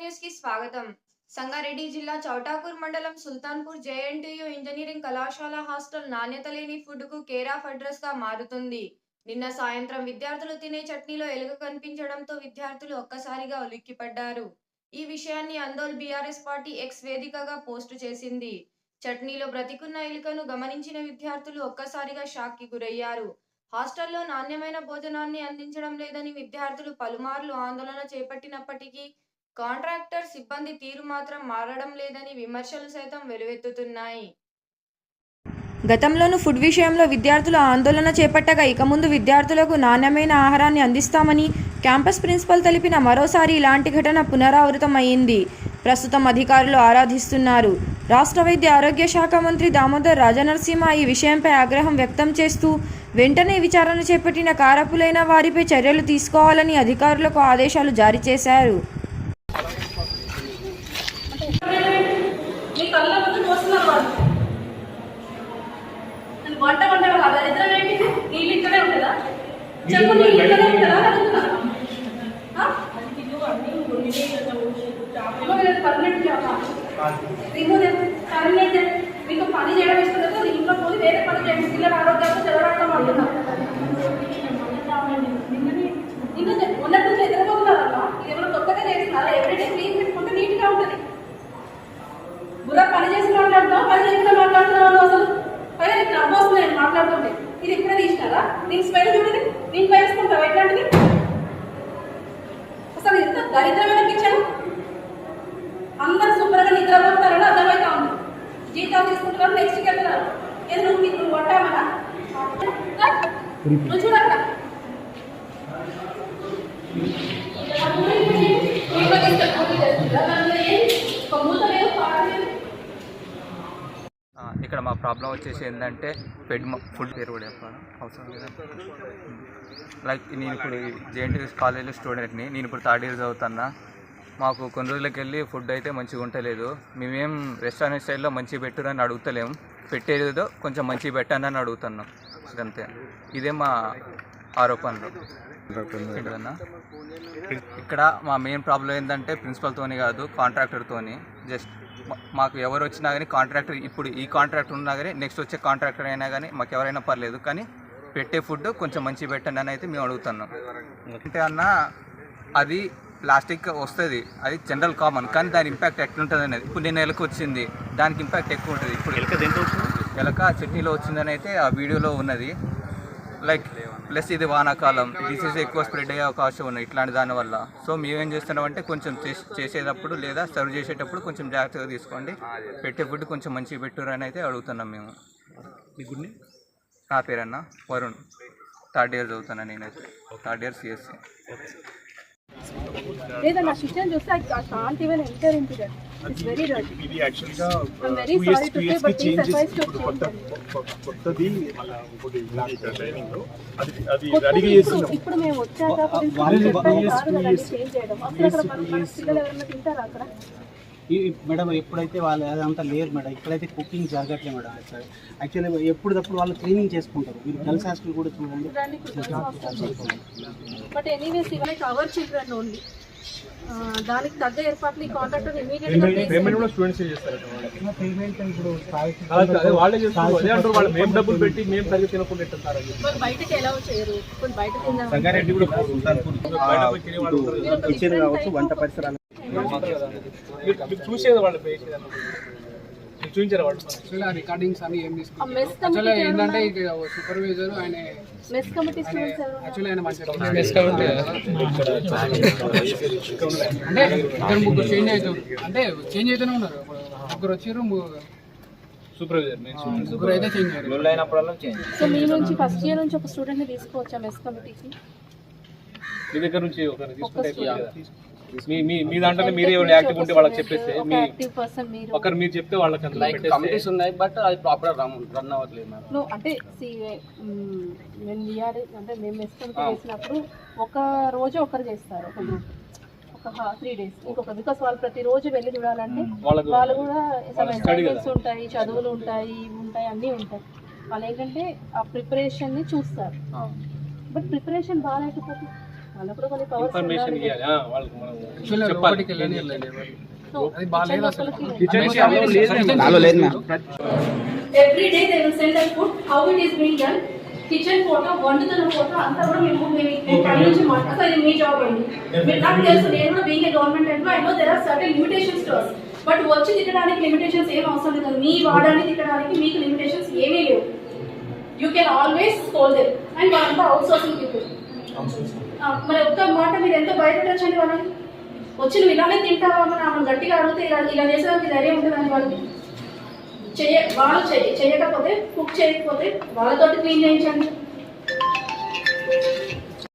న్యూస్కి స్వాగతం. సంగారెడ్డి జిల్లా చౌటాకూర్ మండలం సుల్తాన్పూర్ జేఎన్టీయు ఇంజనీరింగ్ కళాశాల హాస్టల్ నాణ్యత లేని ఫుడ్కు కేర్ ఆఫ్ అడ్రస్గా మారుతుంది. నిన్న సాయంత్రం విద్యార్థులు తినే చట్నీలో ఎలుక కనిపించడంతో విద్యార్థులు ఒక్కసారిగా ఉలిక్కిపడ్డారు. ఈ విషయాన్ని అందోల్ బీఆర్ఎస్ పార్టీ ఎక్స్ వేదికగా పోస్టు చేసింది. చట్నీలో బ్రతికున్న ఎలుకను గమనించిన విద్యార్థులు ఒక్కసారిగా షాక్కి గురయ్యారు. హాస్టల్లో నాణ్యమైన భోజనాన్ని అందించడం లేదని విద్యార్థులు పలుమార్లు ఆందోళన చేపట్టినప్పటికీ కాంట్రాక్టర్ సిబ్బంది తీరు మాత్రం మారడం లేదని విమర్శలు సైతం వెలువెత్తుతున్నాయి. గతంలోనూ ఫుడ్ విషయంలో విద్యార్థులు ఆందోళన చేపట్టగా ఇక ముందు విద్యార్థులకు నాణ్యమైన ఆహారాన్ని అందిస్తామని క్యాంపస్ ప్రిన్సిపల్ తెలిపిన మరోసారి ఇలాంటి ఘటన పునరావృతమైంది. ప్రస్తుతం అధికారులు ఆరాధిస్తున్నారు. రాష్ట్ర వైద్య ఆరోగ్య శాఖ మంత్రి దామోదర్ రాజనరసింహ ఈ విషయంపై ఆగ్రహం వ్యక్తం చేస్తూ వెంటనే విచారణ చేపట్టిన కారపులైన వారిపై చర్యలు తీసుకోవాలని అధికారులకు ఆదేశాలు జారీ చేశారు. వంట వంట కాదు దరిద్రం ఏంటి? నీళ్ళు ఇక్కడే ఉంటుందా చెప్పు నీళ్ళు ఇక్కడే ఉంటుందా అడుగుతున్నా. చేయండి. మీకు పని చేయడం ఇష్టం లేదు ఇంట్లో పోయి వేరే పని చేయండి. పిల్లల ఆరోగ్యాలు చదవడం అంటున్నారు నిన్న చెప్- మొన్నటి నుంచి ఎదురుపోతున్నారమ్మా ఇది ఏమైనా కొత్తగా చేస్తున్నారా ఎవ్రీడే క్లీన్ పెట్టుకుంటే నీట్గా ఉంటుంది బుర్ర పని చేసి మాట్లాడుతావు పని చేసిన మాట్లాడుతున్నావు నువ్వు అసలు పైగా నీకు నవ్వు వస్తుంది నేను మాట్లాడుతుంటే ఇది ఇప్పుడే తీసినారా దీని స్మెల్ చూడండి దీని వేసుకుంటావు? ఎట్లాంటిది? అసలు ఎంత దరిద్రమైన కిచెన్? అందరు శుభ్రంగా నిద్రపోతారని అర్థమవుతా ఉంది. జీతాలు తీసుకుంటున్నారు నెక్స్ట్కి వెళ్తున్నారు. నువ్వు నీకు నువ్వు నువ్వు చూడక్కడ ఇంట్లో తీసుకెళ్ళి పూర్తి చేస్తుందా దాంట్లో ఏం ఒక మూత లేదు పాడు లేదు ఆ, ఇక్కడ మా ప్రాబ్లం వచ్చేసి ఏంటంటే ఫెడ్ ఫుడ్ పేరు కూడా చెప్పాను అవసరం లేదా? లైక్ నేను ఇప్పుడు జేఎన్టీఎస్ కాలేజీలో స్టూడెంట్ని నేను ఇప్పుడు థర్డ్ ఇయర్ చదువుతున్నా. మాకు కొన్ని రోజులకి వెళ్ళి ఫుడ్ అయితే మంచిగా ఉంటలేదు మేమేం రెస్టారెంట్ స్టైల్లో మంచిగా పెట్టురని అడుగుతలేము పెట్టేదో కొంచెం మంచిగా పెట్టండి అని అడుగుతున్నాం. ఇదంతే ఇదే మా ఆరోపణలు. ఇక్కడ మా మెయిన్ ప్రాబ్లం ఏంటంటే ప్రిన్సిపల్తోని కాదు కాంట్రాక్టర్తోని జస్ట్ మాకు ఎవరు వచ్చినా కానీ కాంట్రాక్టర్ ఇప్పుడు ఈ కాంట్రాక్టర్ ఉన్నా కానీ నెక్స్ట్ వచ్చే కాంట్రాక్టర్ అయినా కానీ మాకు ఎవరైనా పర్లేదు. కానీ పెట్టే ఫుడ్ కొంచెం మంచి పెట్టండి అని అయితే మేము అడుగుతున్నాం. అంటే అన్న అది ప్లాస్టిక్ వస్తుంది. అది జనరల్ కామన్ కానీ దాని ఇంపాక్ట్ ఎట్లుంటుంది అనేది ఇప్పుడు నేను ఎలక వచ్చింది. దానికి ఇంపాక్ట్ ఎక్కువ ఉంటుంది. ఇప్పుడు ఎలక ఎలక చట్నీలో వచ్చిందని అయితే ఆ వీడియోలో ఉన్నది. లైక్ ప్లస్ ఇది వానాకాలం. డిసీజ్ ఎక్కువ స్ప్రెడ్ అయ్యే అవకాశం ఉన్నాయి ఇట్లాంటి దానివల్ల సో మేమేం చేస్తున్నామంటే కొంచెం చేస్- చేసేటప్పుడు లేదా సర్వ్ చేసేటప్పుడు కొంచెం జాగ్రత్తగా తీసుకోండి. పెట్టే ఫుడ్ కొంచెం మంచిగా పెట్టురు అని అయితే అడుగుతున్నాం మేము. నా పేరన్న? వరుణ్. థర్డ్ ఇయర్ చదువుతున్నా నేనైతే. థర్డ్ ఇయర్ సిఎస్సి లేదా నా కిచెన్ చూస్తే ఇది యాక్చువల్గా టూ ఇయర్స్ టూ ఇప్పుడు కొత్త కొత్తది మళ్ళీ ఇంకోటి అది అది రెడీగా చేస్తున్నాం. మేడం ఎప్పుడైతే వాళ్ళు అదంతా లేరు మేడం ఇక్కడైతే కుకింగ్ జరగట్లేదు మేడం సార్ యాక్చువల్లీ ఎప్పుడప్పుడు వాళ్ళు క్లీనింగ్ చేసుకుంటారు. మీరు గర్ల్స్ హాస్టల్ కూడా చూడండి. బట్ ఎనీవేస్ ఇవన్నీ అవర్ చిల్డ్రన్ ఓన్లీ దానికి తగ్గ ఏర్పాట్లు ఈ కాంట్రాక్టర్ బయటకి ఎలా చేయరు బయట కావచ్చు వంట పరిసరాలు. చూసేది వాళ్ళు చూపించారు వాళ్ళు? యాక్చువల్లీ ఆ రికార్డింగ్స్ అన్ని ఏం తీసుకుంటారు? యాక్చువల్లీ ఏంటంటే ఇది సూపర్వైజర్ ఆయన మెస్ కమిటీ స్టూడెంట్స్ ఎవరు యాక్చువల్లీ ఆయన మంచిగా అంటే ఇద్దరు ముగ్గురు చేంజ్ అవుతారు అంటే చేంజ్ అవుతూనే ఉన్నారు. ముగ్గురు వచ్చారు సూపర్వైజర్ ముగ్గురు అయితే చేంజ్ అయ్యారు సో మీ నుంచి ఫస్ట్ ఇయర్ నుంచి ఒక స్టూడెంట్ని తీసుకోవచ్చా మెస్ కమిటీకి? మీ దగ్గర నుంచి ఒకరిని తీసుకుంటే ఒక అయిపోతుంది. మీ మీ మీ దాంట్లో మీరే ఎవరు యాక్టివ్ ఉంటే వాళ్ళకి చెప్పేస్తే ఒక మీ యాక్టివ్ పర్సన్ మీరు. ఒకరు మీరు చెప్తే వాళ్ళకి అందులో పెట్టేస్తే కమిటీస్ ఉన్నాయి బట్ అది ప్రాపర్ రన్ రన్ అవ్వట్లేదు మేడం అంటే see, మ్, మేము వీఆర్ అంటే మేము మెస్ కమిటీ చేసినప్పుడు ఒక రోజు ఒకరు చేస్తారు ఒక గ్రూప్ ఒక త్రీ డేస్ ఇంకొక బికాస్ వాళ్ళు ప్రతిరోజు వెళ్ళి చూడాలంటే వాళ్ళకు వాళ్ళు కూడా assignments ఉంటాయి చదువులు ఉంటాయి ఇవి ఉంటాయి అన్నీ ఉంటాయి. వాళ్ళు ఏంటంటే ఆ ప్రిపరేషన్ని చూస్తారు. బట్ ప్రిపరేషన్ బాగాలేకపోతే ఇన్ఫర్మేషన్ ఇవ్వాలి వాళ్ళకి మనం ma'am every? Day they will send us food how it is being done kitchen photo వండుతున్న photo అంతా కూడా మేము మేము పై నుంచి మాట్లాడతాం ఇది మీ జాబ్ అండి. మీరు నాకు తెలుసు నేను కూడా being government employee I know there are certain limitations to us but వచ్చి తిట్టడానికి లిమిటేషన్స్ ఏం అవసరం లేదు. మీ వాడాన్ని తిట్టడానికి మీకు లిమిటేషన్స్ ఏమీ లేవు. You can always scold them and వాళ్ళంతా అవుట్ సోర్సింగ్ పీపుల్ మరి ఒక్క మాట మీరు ఎంతో భయపెట్టచ్చండి వాళ్ళని? వచ్చి నువ్వు ఇలానే తింటావా? అని ఆమెను గట్టిగా అడిగితే ఇలా ఇలా చేసేదానికి ధైర్యం ఉంటుందండి వాళ్ళకి. చెయ్య వాళ్ళు చెయ్యకపోతే చేయకపోతే కుక్ చేయకపోతే వాళ్ళతోటి క్లీన్ చేయించండి.